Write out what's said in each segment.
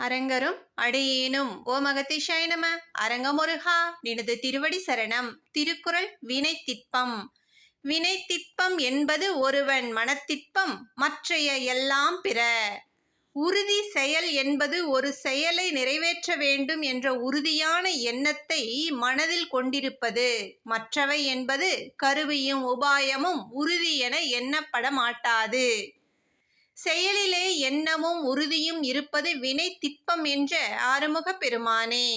அரங்கரும் அடியேனும். ஓ மகதிஷாய நம. அரங்கமுருகா நினது திருவடி சரணம். திருக்குறள் வினை திட்பம் வினை திட்பம் என்பது ஒருவன் மனத்திட்பம் மற்றைய எல்லாம் பிற. உறுதி செயல் என்பது ஒரு செயலை நிறைவேற்ற வேண்டும் என்ற உறுதியான எண்ணத்தை மனதில் கொண்டிருப்பது. மற்றவை என்பது கருவியும் உபாயமும் உறுதி என எண்ணப்பட மாட்டாது செயலிலே எண்ணமும் உறுதியும் இருப்பது வினை திட்பம் என்ற ஆறுமுக பெருமானே.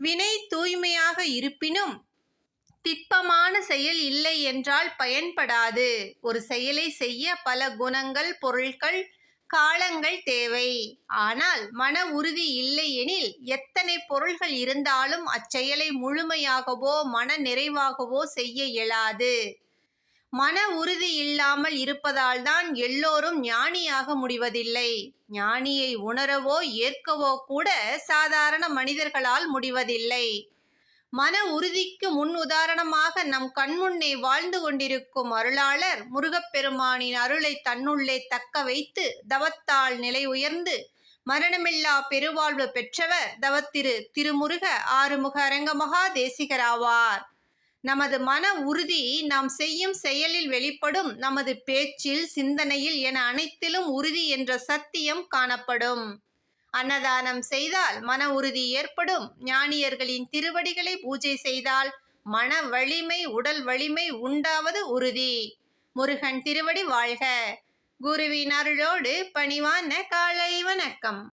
வினை தூய்மையாக இருப்பினும் திட்பமான செயல் இல்லை என்றால் பயன்படாது. ஒரு செயலை செய்ய பல குணங்கள் பொருட்கள் காலங்கள் தேவை. ஆனால் மன உறுதி இல்லை எனில் எத்தனை பொருள்கள் இருந்தாலும் அச்செயலை முழுமையாகவோ மன நிறைவாகவோ செய்ய இயலாது. மன உறுதி இல்லாமல் இருப்பதால் தான் எல்லோரும் ஞானியாக முடிவதில்லை. ஞானியை உணரவோ ஏற்கவோ கூட சாதாரண மனிதர்களால் முடிவதில்லை. மன உறுதிக்கு முன் உதாரணமாக நம் கண்முன்னே வாழ்ந்து கொண்டிருக்கும் அருளாளர் முருகப்பெருமானின் அருளை தன்னுள்ளே தக்க வைத்து தவத்தால் நிலை உயர்ந்து மரணமில்லா பெருவாழ்வு பெற்றவர் தவத்திரு திருமுருக ஆறுமுக அரங்கமகா தேசிகராவார் நமது மன உறுதி நாம் செய்யும் செயலில் வெளிப்படும் நமது பேச்சில் சிந்தனையில் என அனைத்திலும் உறுதி என்ற சத்தியம் காணப்படும். அன்னதானம் செய்தால் மன உறுதி ஏற்படும். ஞானியர்களின் திருவடிகளை பூஜை செய்தால் மன வலிமை உடல் வலிமை உண்டாவது உறுதி. முருகன் திருவடி வாழ்க. குருவின் அருளோடு பணிவான காலை வணக்கம்.